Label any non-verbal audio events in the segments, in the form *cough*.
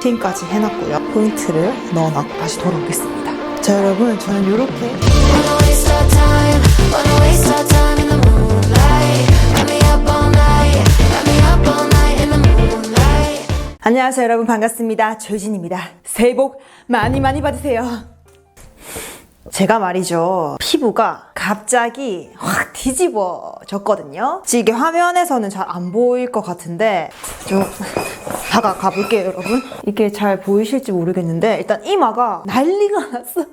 팀까지 해놨고요. 포인트를 넣어놨고 다시 돌아오겠습니다. 자 여러분 저는 이렇게. 안녕하세요 여러분 반갑습니다. 조유진입니다. 새해 복 많이 많이 받으세요. 제가 말이죠. 피부가 갑자기 확 뒤집어졌거든요. 이게 화면에서는 잘 안 보일 것 같은데 좀 다가가 볼게요, 여러분. 이게 잘 보이실지 모르겠는데 일단 이마가 난리가 났어.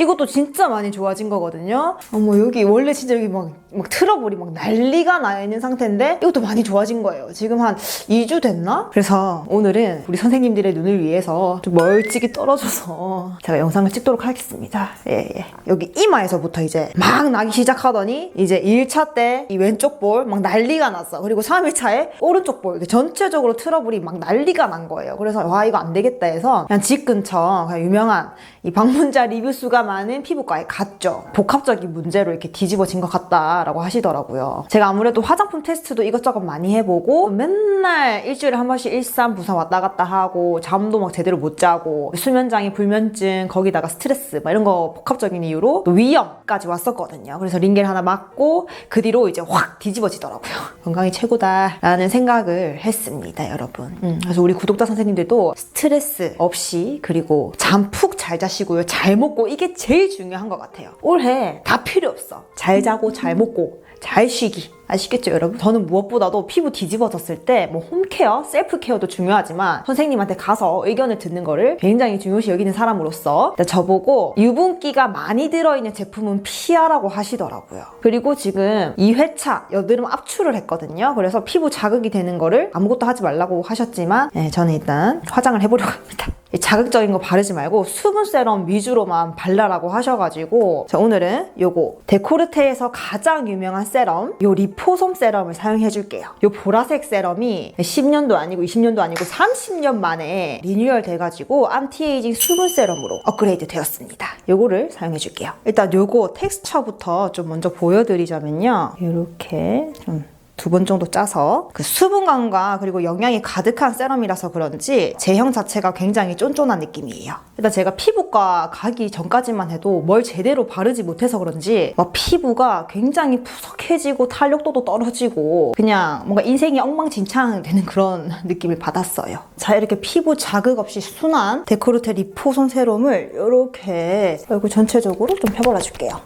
이것도 진짜 많이 좋아진 거거든요. 어머 여기 원래 진짜 여기 막, 막 트러블이 막 난리가 나 있는 상태인데 이것도 많이 좋아진 거예요. 지금 한 2주 됐나? 그래서 오늘은 우리 선생님들의 눈을 위해서 좀 멀찍이 떨어져서 제가 영상을 찍도록 하겠습니다. 예, 예. 여기 이마에서부터 이제 막 나기 시작하더니 이제 1차 때 이 왼쪽 볼 막 난리가 났어. 그리고 3일차에 오른쪽 볼 전체적으로 트러블이 막 난리가 난 거예요. 그래서 와 이거 안 되겠다 해서 그냥 집 근처 그냥 유명한 이 방문자 리뷰 수가 많은 피부과에 갔죠. 복합적인 문제로 이렇게 뒤집어진 것 같다라고 하시더라고요. 제가 아무래도 화장품 테스트도 이것저것 많이 해보고 맨날 일주일에 한 번씩 일산 부산 왔다 갔다 하고 잠도 막 제대로 못 자고 수면장애 불면증 거기다가 스트레스 막 이런 거 복합적인 이유로 또 위염까지 왔었거든요. 그래서 링겔 하나 맞고 그 뒤로 이제 확 뒤집어지더라고요. *laughs* 건강이 최고다라는 생각을 했습니다, 여러분. 음, 그래서 우리 구독자 선생님들도 스트레스 없이 그리고 잠 푹 잘 자시고요. 잘 먹고 이게 제일 중요한 것 같아요. 올해 다 필요 없어. 잘 자고 잘 먹고 잘 쉬기. 아시겠죠, 여러분? 저는 무엇보다도 피부 뒤집어졌을 때 뭐 홈케어, 셀프케어도 중요하지만 선생님한테 가서 의견을 듣는 거를 굉장히 중요시 여기는 사람으로서 저보고 유분기가 많이 들어있는 제품은 피하라고 하시더라고요. 그리고 지금 2회차 여드름 압출을 했거든요. 그래서 피부 자극이 되는 거를 아무것도 하지 말라고 하셨지만 네, 저는 일단 화장을 해보려고 합니다. 이 자극적인 거 바르지 말고 수분 세럼 위주로만 발라라고 하셔가지고 자 오늘은 요거 데코르테에서 가장 유명한 세럼 요리 포솜 세럼을 사용해 줄게요. 요 보라색 세럼이 10년도 아니고 20년도 아니고 30년 만에 리뉴얼 돼가지고 안티에이징 수분 세럼으로 업그레이드 되었습니다. 요거를 사용해 줄게요. 일단 요거 텍스처부터 좀 먼저 보여드리자면요. 요렇게 좀 두 번 정도 짜서 그 수분감과 그리고 영양이 가득한 세럼이라서 그런지 제형 자체가 굉장히 쫀쫀한 느낌이에요. 일단 제가 피부과 가기 전까지만 해도 뭘 제대로 바르지 못해서 그런지 막 피부가 굉장히 푸석해지고 탄력도도 떨어지고 그냥 뭔가 인생이 엉망진창 되는 그런 *laughs* 느낌을 받았어요. 자 이렇게 피부 자극 없이 순한 데코르테 리포손 세럼을 이렇게 얼굴 전체적으로 좀 펴발라 줄게요.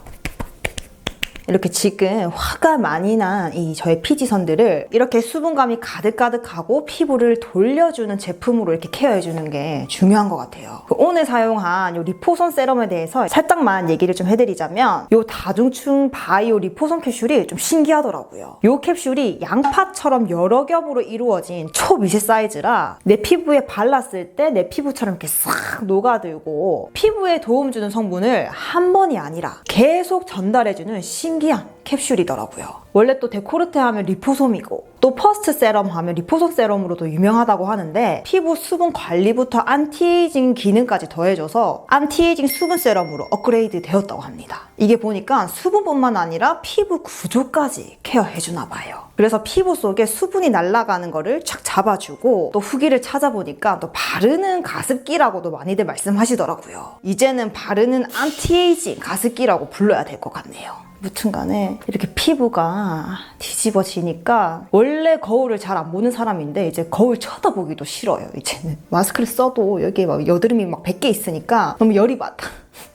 이렇게 지금 화가 많이 난 이 저의 피지선들을 이렇게 수분감이 가득가득하고 피부를 돌려주는 제품으로 이렇게 케어해주는 게 중요한 것 같아요. 그 오늘 사용한 이 리포손 세럼에 대해서 살짝만 얘기를 좀 해드리자면 이 다중충 바이오 리포손 캡슐이 좀 신기하더라고요. 이 캡슐이 양파처럼 여러 겹으로 이루어진 초미세 사이즈라 내 피부에 발랐을 때 내 피부처럼 이렇게 싹 녹아들고 피부에 도움 주는 성분을 한 번이 아니라 계속 전달해주는 신 기한 캡슐이더라고요. 원래 또 데코르테 하면 리포솜이고 또 퍼스트 세럼 하면 리포솜 세럼으로도 유명하다고 하는데 피부 수분 관리부터 안티에이징 기능까지 더해져서 안티에이징 수분 세럼으로 업그레이드 되었다고 합니다. 이게 보니까 수분뿐만 아니라 피부 구조까지 케어해주나 봐요. 그래서 피부 속에 수분이 날아가는 거를 착 잡아주고 또 후기를 찾아보니까 또 바르는 가습기라고도 많이들 말씀하시더라고요. 이제는 바르는 안티에이징 가습기라고 불러야 될 것 같네요. 무튼 간에 이렇게 피부가 뒤집어지니까 원래 거울을 잘 안 보는 사람인데 이제 거울 쳐다보기도 싫어요 이제는. 마스크를 써도 여기에 막 여드름이 막 100개 있으니까 너무 열이 받아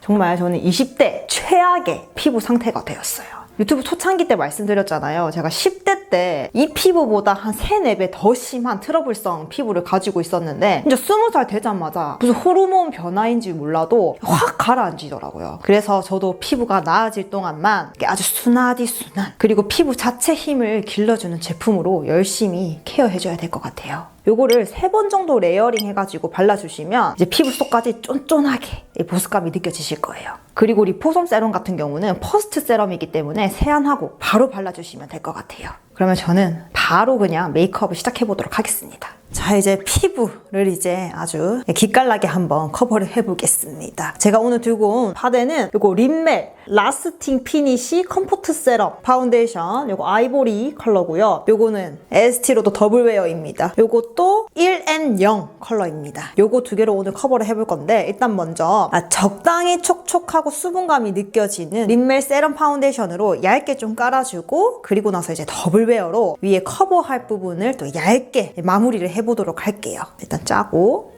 정말 저는 20대 최악의 피부 상태가 되었어요 유튜브 초창기 때 말씀드렸잖아요. 제가 10대 때 이 피부보다 한 3, 4배 더 심한 트러블성 피부를 가지고 있었는데 진짜 20살 되자마자 무슨 호르몬 변화인지 몰라도 확 가라앉히더라고요. 그래서 저도 피부가 나아질 동안만 아주 순하디 순한 그리고 피부 자체 힘을 길러주는 제품으로 열심히 케어해줘야 될 것 같아요. 요거를 세 번 정도 레이어링 해가지고 발라주시면 이제 피부 속까지 쫀쫀하게 이 보습감이 느껴지실 거예요. 그리고 리포솜 세럼 같은 경우는 퍼스트 세럼이기 때문에 세안하고 바로 발라주시면 될 것 같아요. 그러면 저는 바로 그냥 메이크업을 시작해보도록 하겠습니다. 자, 이제 피부를 이제 아주 기깔나게 한번 커버를 해보겠습니다. 제가 오늘 들고 온 파데는 요거 린멜 라스팅 피니쉬 컴포트 세럼 파운데이션 요거 아이보리 컬러고요. 요거는 에스티로도 더블웨어입니다. 요것도 1N0 컬러입니다. 요거 두 개로 오늘 커버를 해볼 건데 일단 먼저 아, 적당히 촉촉하고 수분감이 느껴지는 린멜 세럼 파운데이션으로 얇게 좀 깔아주고 그리고 나서 이제 더블웨어로 위에 커버할 부분을 또 얇게 마무리를 해보도록 할게요. 일단 짜고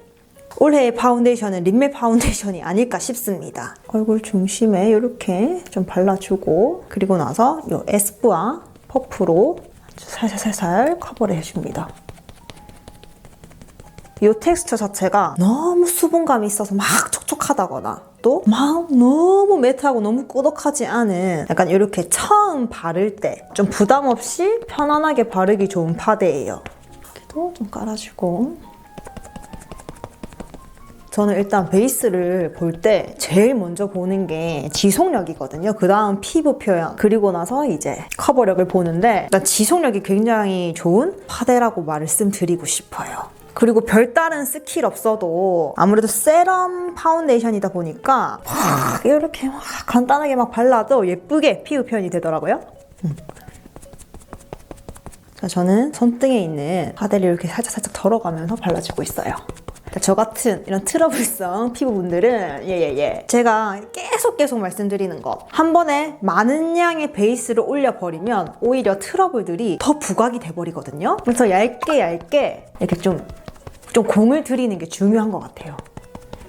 올해의 파운데이션은 린멜 파운데이션이 아닐까 싶습니다. 얼굴 중심에 이렇게 좀 발라주고 그리고 나서 이 에스쁘아 퍼프로 살살살살 커버를 해줍니다. 이 텍스처 자체가 너무 수분감이 있어서 막 촉촉하다거나 또 막 너무 매트하고 너무 꾸덕하지 않은 약간 이렇게 처음 바를 때 좀 부담 없이 편안하게 바르기 좋은 파데예요. 여기도 좀 깔아주고 저는 일단 베이스를 볼 때 제일 먼저 보는 게 지속력이거든요. 그 다음 피부 표현. 그리고 나서 이제 커버력을 보는데 일단 지속력이 굉장히 좋은 파데라고 말씀드리고 싶어요. 그리고 별다른 스킬 없어도 아무래도 세럼 파운데이션이다 보니까 막 이렇게 막 간단하게 막 발라도 예쁘게 피부 표현이 되더라고요. 음. 자, 저는 손등에 있는 파데를 이렇게 살짝살짝 덜어가면서 발라주고 있어요. 저 같은 이런 트러블성 피부분들은 예예예 제가 계속 계속 말씀드리는 거한 번에 많은 양의 베이스를 올려버리면 오히려 트러블들이 더 부각이 돼버리거든요 그래서 얇게 얇게 이렇게 좀, 좀 공을 들이는 게 중요한 것 같아요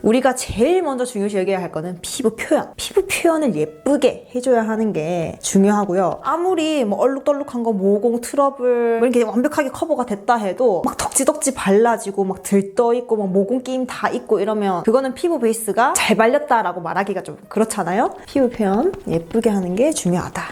우리가 제일 먼저 중요시 여겨야 할 거는 피부 표현. 피부 표현을 예쁘게 해줘야 하는 게 중요하고요. 아무리 뭐 얼룩덜룩한 거 모공 트러블 뭐 이렇게 완벽하게 커버가 됐다 해도 막 덕지덕지 발라지고 막 들떠 있고 막 모공 끼임 다 있고 이러면 그거는 피부 베이스가 잘 발렸다라고 말하기가 좀 그렇잖아요. 피부 표현 예쁘게 하는 게 중요하다.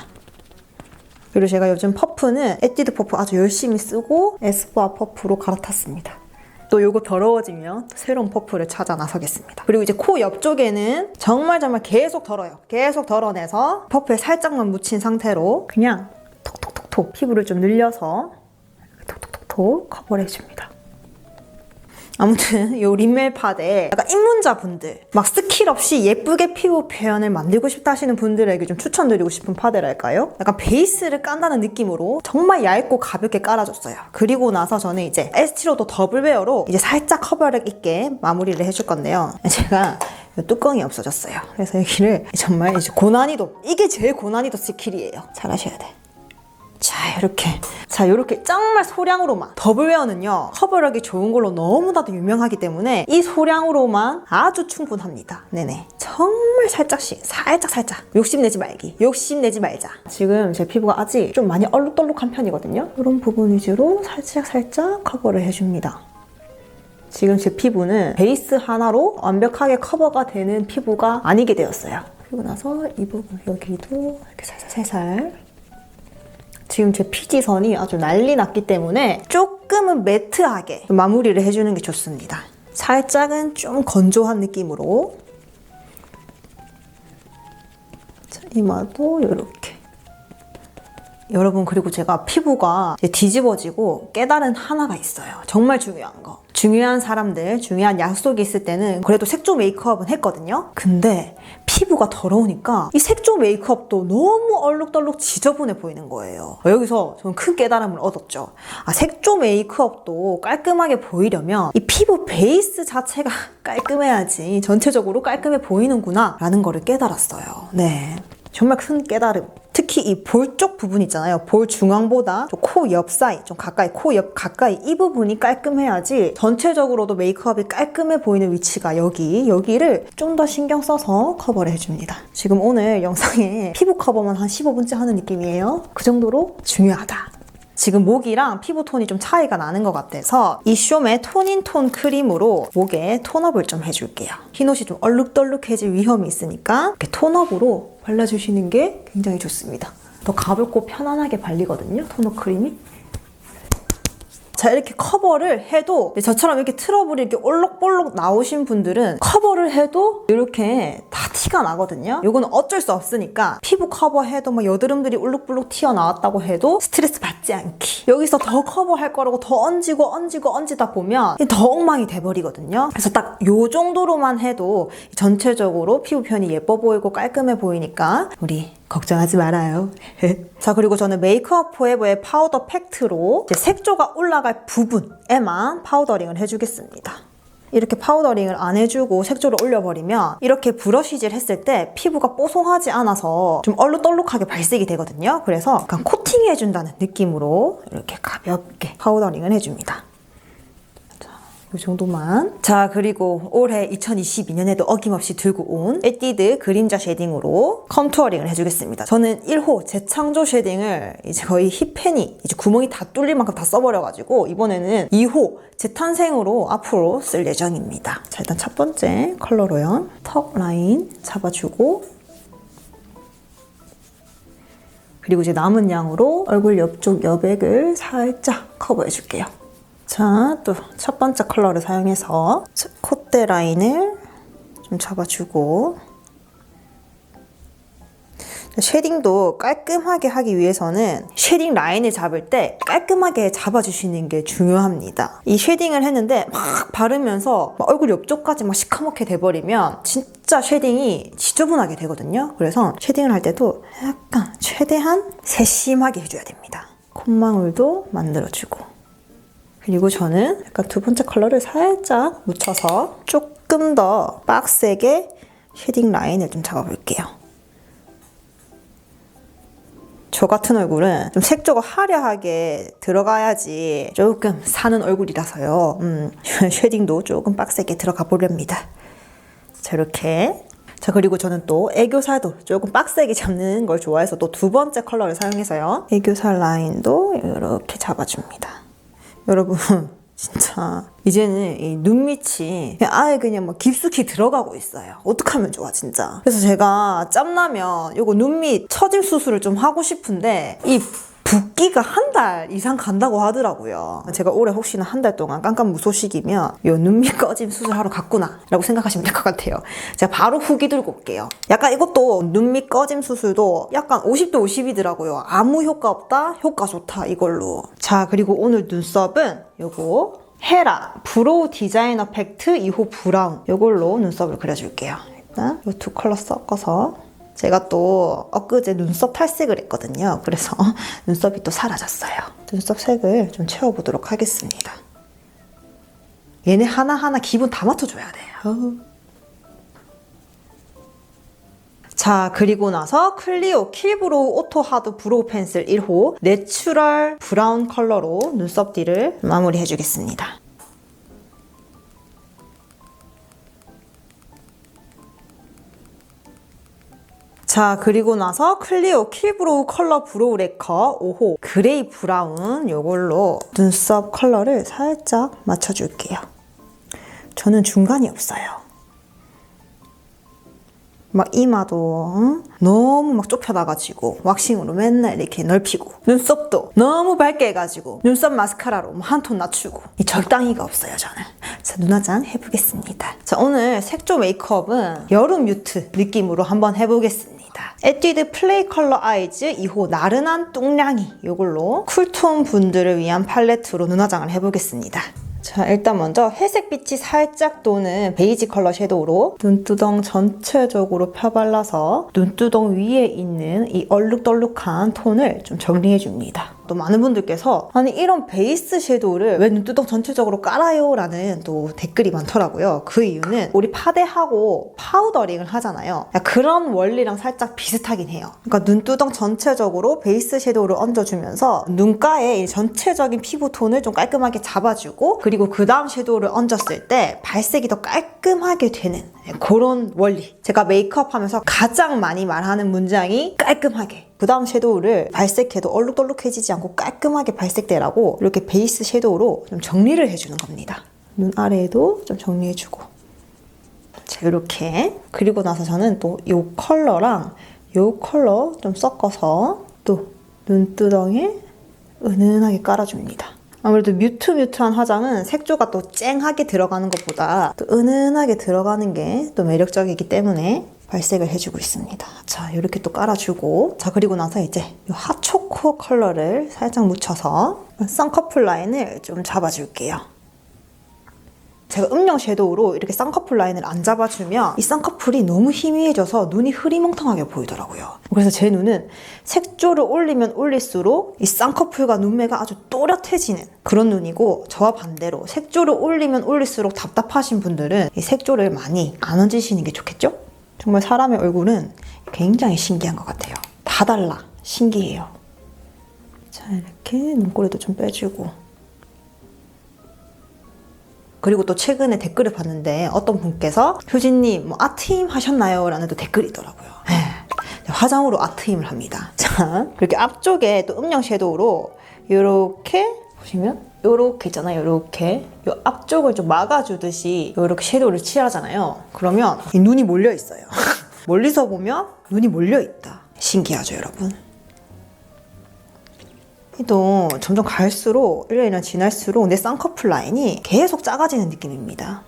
그리고 제가 요즘 퍼프는 에뛰드 퍼프 아주 열심히 쓰고 에스쁘아 퍼프로 갈아탔습니다. 또 요거 더러워지면 새로운 퍼프를 찾아 나서겠습니다. 그리고 이제 코 옆쪽에는 정말 정말 계속 덜어요. 계속 덜어내서 퍼프에 살짝만 묻힌 상태로 그냥 톡톡톡톡 피부를 좀 늘려서 톡톡톡톡 커버를 해줍니다. 아무튼 요 린멜 파데 약간 입문자 분들 막 스킬 없이 예쁘게 피부 표현을 만들고 싶다 하시는 분들에게 좀 추천드리고 싶은 파데랄까요? 약간 베이스를 깐다는 느낌으로 정말 얇고 가볍게 깔아줬어요. 그리고 나서 저는 이제 에스티로도 더블웨어로 이제 살짝 커버력 있게 마무리를 해줄 건데요. *laughs* 제가 이 뚜껑이 없어졌어요. 그래서 여기를 정말 이제 고난이도 이게 제일 고난이도 스킬이에요. 잘 하셔야 돼. 자 이렇게. 자 이렇게 정말 소량으로만 더블웨어는요 커버력이 좋은 걸로 너무나도 유명하기 때문에 이 소량으로만 아주 충분합니다. 네네. 정말 살짝씩 살짝 살짝. 욕심내지 말기. 욕심내지 말자. 지금 제 피부가 아직 좀 많이 얼룩덜룩한 편이거든요. 이런 부분 위주로 살짝 살짝 커버를 해줍니다. 지금 제 피부는 베이스 하나로 완벽하게 커버가 되는 피부가 아니게 되었어요. 그리고 나서 이 부분 여기도 이렇게 살살살살 지금 제 피지선이 아주 난리 났기 때문에 조금은 매트하게 마무리를 해주는 게 좋습니다. 살짝은 좀 건조한 느낌으로 자, 이마도 이렇게 여러분 그리고 제가 피부가 뒤집어지고 깨달은 하나가 있어요. 정말 중요한 거. 중요한 사람들, 중요한 약속이 있을 때는 그래도 색조 메이크업은 했거든요. 근데 피부가 더러우니까 이 색조 메이크업도 너무 얼룩덜룩 지저분해 보이는 거예요. 여기서 저는 큰 깨달음을 얻었죠. 아, 색조 메이크업도 깔끔하게 보이려면 이 피부 베이스 자체가 *laughs* 깔끔해야지 전체적으로 깔끔해 보이는구나 라는 거를 깨달았어요. 네. 정말 큰 깨달음. 특히 이 볼 쪽 부분 있잖아요. 볼 중앙보다 코 옆 사이, 좀 가까이, 코 옆 가까이 이 부분이 깔끔해야지 전체적으로도 메이크업이 깔끔해 보이는 위치가 여기, 여기를 좀 더 신경 써서 커버를 해줍니다. 지금 오늘 영상에 피부 커버만 한 15분째 하는 느낌이에요. 그 정도로 중요하다. 지금 목이랑 피부 톤이 좀 차이가 나는 것 같아서 이 쇼메 톤인 톤 크림으로 목에 톤업을 좀 해줄게요. 흰 옷이 좀 얼룩덜룩해질 위험이 있으니까 이렇게 톤업으로 발라주시는 게 굉장히 좋습니다. 더 가볍고 편안하게 발리거든요, 톤업 크림이. 자 이렇게 커버를 해도 저처럼 이렇게 트러블이 이렇게 올록볼록 나오신 분들은 커버를 해도 이렇게 다 티가 나거든요. 요거는 어쩔 수 없으니까 피부 커버해도 막 여드름들이 울룩불룩 튀어나왔다고 해도 스트레스 받지 않기. 여기서 더 커버할 거라고 더 얹이고 얹이고 얹이다 보면 더 엉망이 돼버리거든요. 그래서 딱 요 정도로만 해도 전체적으로 피부 표현이 예뻐 보이고 깔끔해 보이니까 우리 걱정하지 말아요. *laughs* 자, 그리고 저는 메이크업 포에버의 파우더 팩트로 색조가 올라갈 부분에만 파우더링을 해주겠습니다. 이렇게 파우더링을 안 해주고 색조를 올려버리면 이렇게 브러쉬질 했을 때 피부가 뽀송하지 않아서 좀 얼룩덜룩하게 발색이 되거든요. 그래서 약간 코팅해준다는 느낌으로 이렇게 가볍게 파우더링을 해줍니다. 이 정도만. 자, 그리고 올해 2022년에도 어김없이 들고 온 에뛰드 그림자 쉐딩으로 컨투어링을 해주겠습니다. 저는 1호 재창조 쉐딩을 이제 거의 힙팬이 이제 구멍이 다 뚫릴 만큼 다 써버려가지고 이번에는 2호 재탄생으로 앞으로 쓸 예정입니다. 자, 일단 첫 번째 컬러로요. 턱 라인 잡아주고 그리고 이제 남은 양으로 얼굴 옆쪽 여백을 살짝 커버해줄게요. 자, 또 첫 번째 컬러를 사용해서 콧대 라인을 좀 잡아주고 쉐딩도 깔끔하게 하기 위해서는 쉐딩 라인을 잡을 때 깔끔하게 잡아주시는 게 중요합니다. 이 쉐딩을 했는데 막 바르면서 막 얼굴 옆쪽까지 막 시커멓게 돼버리면 진짜 쉐딩이 지저분하게 되거든요. 그래서 쉐딩을 할 때도 약간 최대한 세심하게 해줘야 됩니다. 콧망울도 만들어주고 그리고 저는 약간 두 번째 컬러를 살짝 묻혀서 조금 더 빡세게 쉐딩 라인을 좀 잡아볼게요. 저 같은 얼굴은 좀 색조가 화려하게 들어가야지 조금 사는 얼굴이라서요. 음, *laughs* 쉐딩도 조금 빡세게 들어가 보렵니다. 자, 이렇게. 자, 그리고 저는 또 애교살도 조금 빡세게 잡는 걸 좋아해서 또 두 번째 컬러를 사용해서요. 애교살 라인도 이렇게 잡아줍니다. 여러분, *laughs* 진짜 이제는 이 눈밑이 아예 그냥 막 깊숙이 들어가고 있어요. 어떡하면 좋아, 진짜. 그래서 제가 짬나면 요거 눈밑 처짐 수술을 좀 하고 싶은데 이 붓기가 한 달 이상 간다고 하더라고요. 제가 올해 혹시나 한 달 동안 깜깜 무소식이면 요 눈밑 꺼짐 수술하러 갔구나 라고 생각하시면 될 것 같아요. 제가 바로 후기 들고 올게요. 약간 이것도 눈밑 꺼짐 수술도 약간 50대 50이더라고요. 아무 효과 없다, 효과 좋다 이걸로. 자 그리고 오늘 눈썹은 요거 헤라 브로우 디자이너 팩트 2호 브라운 요걸로 눈썹을 그려줄게요. 일단 이두 컬러 섞어서 제가 또 엊그제 눈썹 탈색을 했거든요. 그래서 *laughs* 눈썹이 또 사라졌어요. 눈썹 색을 좀 채워보도록 하겠습니다. 얘네 하나하나 기분 다 맞춰줘야 돼요. 자, 그리고 나서 클리오 킬브로우 오토 하드 브로우 펜슬 1호 내추럴 브라운 컬러로 눈썹 뒤를 마무리 해주겠습니다. 자, 그리고 나서 클리오 킬브로우 컬러 브로우 레커 5호 그레이 브라운 요걸로 눈썹 컬러를 살짝 맞춰줄게요. 저는 중간이 없어요. 막 이마도 응? 너무 막 좁혀나가지고 왁싱으로 맨날 이렇게 넓히고 눈썹도 너무 밝게 해가지고 눈썹 마스카라로 한 톤 낮추고 이 적당히가 없어요 저는 자 눈화장 해보겠습니다 자 오늘 색조 메이크업은 여름 뮤트 느낌으로 한번 해보겠습니다 에뛰드 플레이 컬러 아이즈 2호 나른한 뚱냥이 이걸로 쿨톤 분들을 위한 팔레트로 눈화장을 해보겠습니다 자, 일단 먼저 회색 빛이 살짝 도는 베이지 컬러 섀도우로 눈두덩 전체적으로 펴발라서 눈두덩 위에 있는 이 얼룩덜룩한 톤을 좀 정리해줍니다. 또 많은 분들께서 아니 이런 베이스 섀도우를 왜 눈두덩 전체적으로 깔아요? 라는 또 댓글이 많더라고요. 그 이유는 우리 파데하고 파우더링을 하잖아요. 그런 원리랑 살짝 비슷하긴 해요. 그러니까 눈두덩 전체적으로 베이스 섀도우를 얹어주면서 눈가에 이 전체적인 피부 톤을 좀 깔끔하게 잡아주고 그리고 그 다음 섀도우를 얹었을 때 발색이 더 깔끔하게 되는 그런 원리. 제가 메이크업 하면서 가장 많이 말하는 문장이 깔끔하게. 그 다음 섀도우를 발색해도 얼룩덜룩해지지 않고 깔끔하게 발색되라고 이렇게 베이스 섀도우로 좀 정리를 해주는 겁니다. 눈 아래에도 좀 정리해주고. 자, 이렇게. 그리고 나서 저는 또 이 컬러랑 이 컬러 좀 섞어서 또 눈두덩에 은은하게 깔아줍니다. 아무래도 뮤트 뮤트한 화장은 색조가 또 쨍하게 들어가는 것보다 또 은은하게 들어가는 게 또 매력적이기 때문에 발색을 해주고 있습니다. 자, 이렇게 또 깔아주고 자, 그리고 나서 이제 이 핫초코 컬러를 살짝 묻혀서 쌍꺼풀 라인을 좀 잡아줄게요. 제가 음영 섀도우로 이렇게 쌍꺼풀 라인을 안 잡아주면 이 쌍꺼풀이 너무 희미해져서 눈이 흐리멍텅하게 보이더라고요. 그래서 제 눈은 색조를 올리면 올릴수록 이 쌍꺼풀과 눈매가 아주 또렷해지는 그런 눈이고 저와 반대로 색조를 올리면 올릴수록 답답하신 분들은 이 색조를 많이 안 얹으시는 게 좋겠죠? 정말 사람의 얼굴은 굉장히 신기한 것 같아요. 다 달라. 신기해요. 자, 이렇게 눈꼬리도 좀 빼주고 그리고 또 최근에 댓글을 봤는데 어떤 분께서 효진님 뭐 아트임 하셨나요? 라는 또 댓글이 있더라고요. 네. 화장으로 아트임을 합니다. 자, 이렇게 앞쪽에 또 음영 섀도우로 이렇게 보시면 이렇게 있잖아요. 이렇게 이 앞쪽을 좀 막아주듯이 이렇게 섀도우를 칠하잖아요. 그러면 이 눈이 몰려 있어요. *laughs* 멀리서 보면 눈이 몰려 있다. 신기하죠, 여러분? 또 점점 갈수록 1년이나 지날수록 내 쌍꺼풀 라인이 계속 작아지는 느낌입니다.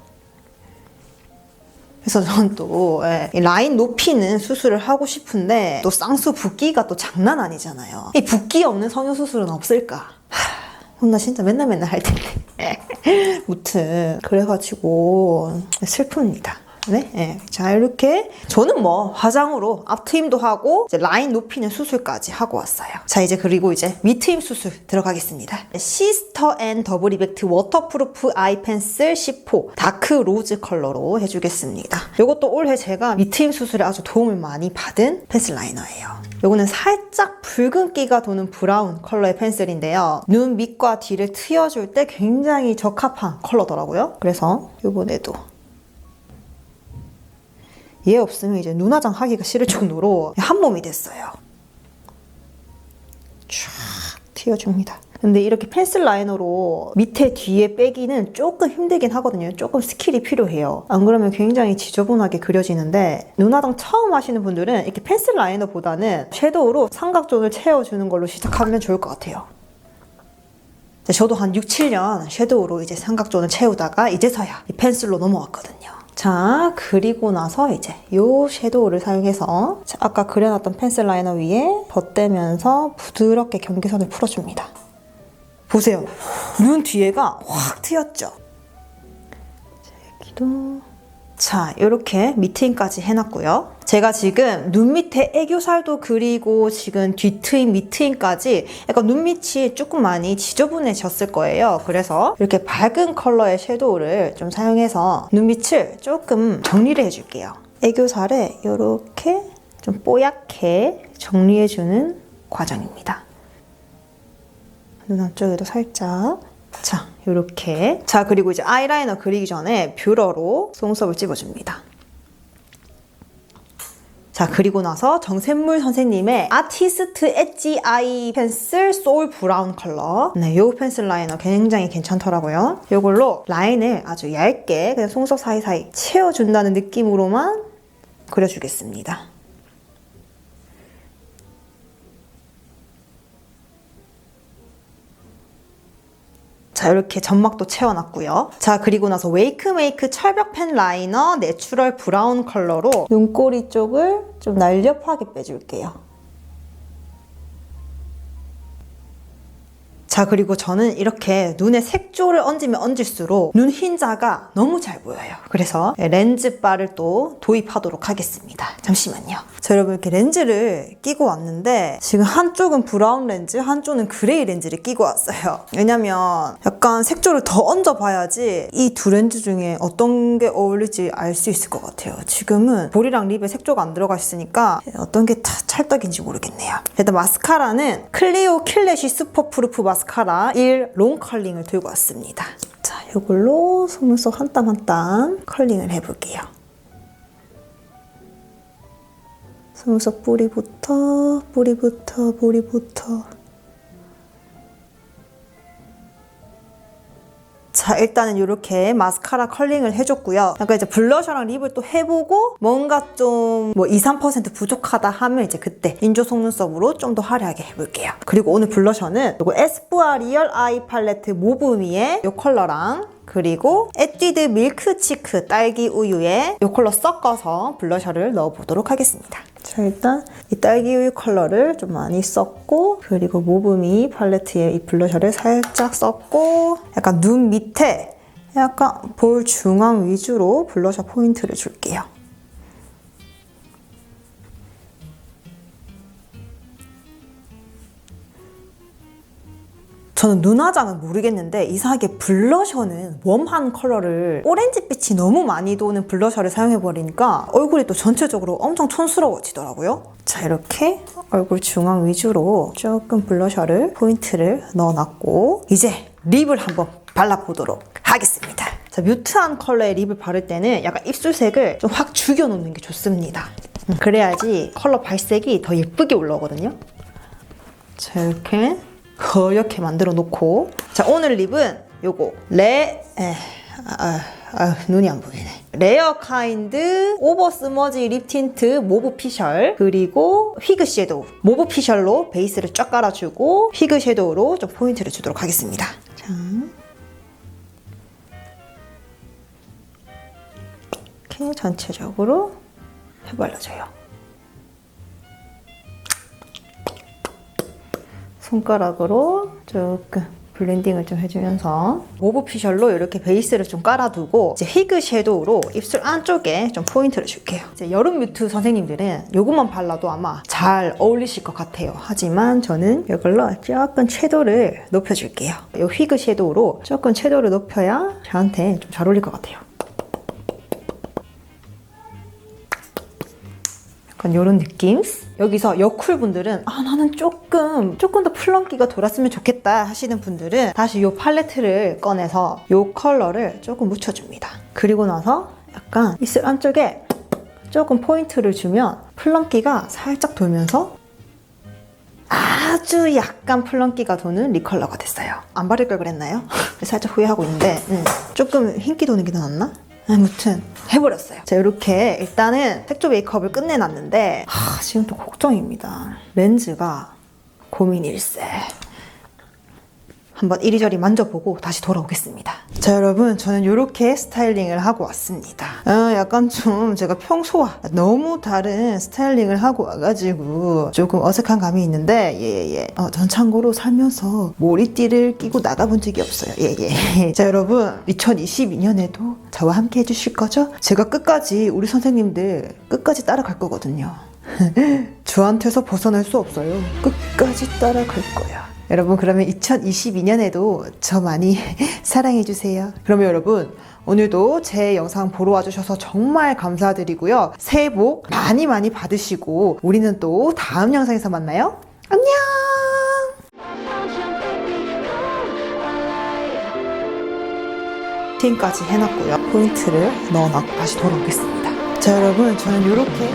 그래서 저는 또 예, 이 라인 높이는 수술을 하고 싶은데 또 쌍수 붓기가 또 장난 아니잖아요. 이 붓기 없는 성형 수술은 없을까? 하, 나 진짜 맨날 맨날 할 텐데. *laughs* 무튼 그래가지고 슬픕니다. 네, 예. 자 이렇게 저는 뭐 화장으로 앞트임도 하고 이제 라인 높이는 수술까지 하고 왔어요. 자 이제 그리고 이제 밑트임 수술 들어가겠습니다. 시스터 앤 더블 이펙트 워터프루프 아이 펜슬 10호 다크 로즈 컬러로 해주겠습니다. 이것도 올해 제가 밑트임 수술에 아주 도움을 많이 받은 펜슬 라이너예요. 요거는 살짝 붉은기가 도는 브라운 컬러의 펜슬인데요. 눈 밑과 뒤를 트여줄 때 굉장히 적합한 컬러더라고요. 그래서 요번에도 얘 없으면 이제 눈화장 하기가 싫을 정도로 한 몸이 됐어요. 쫙 튀어줍니다. 근데 이렇게 펜슬 라이너로 밑에 뒤에 빼기는 조금 힘들긴 하거든요. 조금 스킬이 필요해요. 안 그러면 굉장히 지저분하게 그려지는데 눈화장 처음 하시는 분들은 이렇게 펜슬 라이너보다는 섀도우로 삼각존을 채워주는 걸로 시작하면 좋을 것 같아요. 저도 한 6, 7년 섀도우로 이제 삼각존을 채우다가 이제서야 이 펜슬로 넘어왔거든요. 자, 그리고 나서 이제 이 섀도우를 사용해서 자, 아까 그려놨던 펜슬 라이너 위에 덧대면서 부드럽게 경계선을 풀어줍니다. 보세요. 눈 뒤에가 확 트였죠? 자, 여기도. 자, 이렇게 밑트임까지 해놨고요. 제가 지금 눈 밑에 애교살도 그리고 지금 뒤트임, 밑트임까지 약간 눈 밑이 조금 많이 지저분해졌을 거예요. 그래서 이렇게 밝은 컬러의 섀도우를 좀 사용해서 눈 밑을 조금 정리를 해줄게요. 애교살에 이렇게 좀 뽀얗게 정리해주는 과정입니다. 눈 앞쪽에도 살짝 자, 이렇게. 자, 그리고 이제 아이라이너 그리기 전에 뷰러로 속눈썹을 찝어줍니다. 자, 그리고 나서 정샘물 선생님의 아티스트 엣지 아이 펜슬 소울 브라운 컬러. 네, 이 펜슬 라이너 굉장히 괜찮더라고요. 이걸로 라인을 아주 얇게 그냥 속눈썹 사이사이 채워준다는 느낌으로만 그려주겠습니다. 자 이렇게 점막도 채워놨고요. 자 그리고 나서 웨이크메이크 철벽 펜 라이너 내추럴 브라운 컬러로 눈꼬리 쪽을 좀 날렵하게 빼줄게요. 자 그리고 저는 이렇게 눈에 색조를 얹으면 얹을수록 눈 흰자가 너무 잘 보여요. 그래서 렌즈 바를 또 도입하도록 하겠습니다. 잠시만요. 자 여러분 이렇게 렌즈를 끼고 왔는데 지금 한쪽은 브라운 렌즈, 한쪽은 그레이 렌즈를 끼고 왔어요. 왜냐면 약간 색조를 더 얹어 봐야지 이 두 렌즈 중에 어떤 게 어울릴지 알 수 있을 것 같아요. 지금은 볼이랑 립에 색조가 안 들어가 있으니까 어떤 게다 찰떡인지 모르겠네요. 일단 마스카라는 클리오 킬레시 슈퍼 프루프 마스카라 1 롱컬링을 들고 왔습니다. 자, 이걸로 속눈썹 한 땀 한 땀 컬링을 해볼게요. 속눈썹 뿌리부터 뿌리부터 뿌리부터 자 일단은 이렇게 마스카라 컬링을 해줬고요. 약간 이제 블러셔랑 립을 또 해보고 뭔가 좀 뭐 2, 3% 부족하다 하면 이제 그때 인조 속눈썹으로 좀 더 화려하게 해볼게요. 그리고 오늘 블러셔는 이거 에스쁘아 리얼 아이 팔레트 모브 위에 이 컬러랑 그리고 에뛰드 밀크치크 딸기 우유에 이 컬러 섞어서 블러셔를 넣어보도록 하겠습니다. 자 일단 이 딸기 우유 컬러를 좀 많이 썼고 그리고 모브미 팔레트에 이 블러셔를 살짝 썼고 약간 눈 밑에 약간 볼 중앙 위주로 블러셔 포인트를 줄게요. 저는 눈화장은 모르겠는데 이상하게 블러셔는 웜한 컬러를 오렌지빛이 너무 많이 도는 블러셔를 사용해버리니까 얼굴이 또 전체적으로 엄청 촌스러워지더라고요. 자 이렇게 얼굴 중앙 위주로 조금 블러셔를 포인트를 넣어놨고 이제 립을 한번 발라보도록 하겠습니다. 자 뮤트한 컬러의 립을 바를 때는 약간 입술색을 좀 확 죽여놓는 게 좋습니다. 음, 그래야지 컬러 발색이 더 예쁘게 올라오거든요. 자 이렇게 거옇게 만들어 놓고. 자 오늘 립은 요거. 레 에, 아, 아, 눈이 안 보이네. 레어 카인드 오버 스머지 립 틴트 모브 피셜. 그리고 휘그 섀도우. 모브 피셜로 베이스를 쫙 깔아주고 휘그 섀도우로 좀 포인트를 주도록 하겠습니다. 자. 이렇게 전체적으로 해발라줘요 손가락으로 조금 블렌딩을 좀 해주면서 모브 피셜로 이렇게 베이스를 좀 깔아두고 이제 히그 섀도우로 입술 안쪽에 좀 포인트를 줄게요. 이제 여름 뮤트 선생님들은 이것만 발라도 아마 잘 어울리실 것 같아요. 하지만 저는 이걸로 조금 채도를 높여줄게요. 이 휘그 섀도우로 조금 채도를 높여야 저한테 좀 잘 어울릴 것 같아요. 약간 이런 느낌? 여기서 여쿨 분들은 아 나는 조금 조금 더 플렁기가 돌았으면 좋겠다 하시는 분들은 다시 이 팔레트를 꺼내서 이 컬러를 조금 묻혀줍니다. 그리고 나서 약간 입술 안쪽에 조금 포인트를 주면 플렁기가 살짝 돌면서 아주 약간 플렁기가 도는 립 컬러가 됐어요. 안 바를 걸 그랬나요? *laughs* 살짝 후회하고 있는데 음, 조금 흰기 도는 게 나았나? 아무튼 해버렸어요. 자 이렇게 일단은 색조 메이크업을 끝내놨는데 하, 지금 또 걱정입니다. 렌즈가 고민일세. 한번 이리저리 만져보고 다시 돌아오겠습니다. 자 여러분 저는 이렇게 스타일링을 하고 왔습니다. 아, 약간 좀 제가 평소와 너무 다른 스타일링을 하고 와가지고 조금 어색한 감이 있는데 예예. 어, 전 참고로 살면서 머리띠를 끼고 나가본 적이 없어요. 예예. *laughs* 자 여러분 2022년에도 저와 함께 해주실 거죠? 제가 끝까지 우리 선생님들 끝까지 따라갈 거거든요. *laughs* 저한테서 벗어날 수 없어요. 끝까지 따라갈 거야. 여러분 그러면 2022년에도 저 많이 *laughs* 사랑해 주세요. 그러면 여러분 오늘도 제 영상 보러 와주셔서 정말 감사드리고요. 새해 복 많이 많이 받으시고 우리는 또 다음 영상에서 만나요. 안녕! 팀까지 해놨고요. 포인트를 넣어놨고 다시 돌아오겠습니다. 자 여러분 저는 이렇게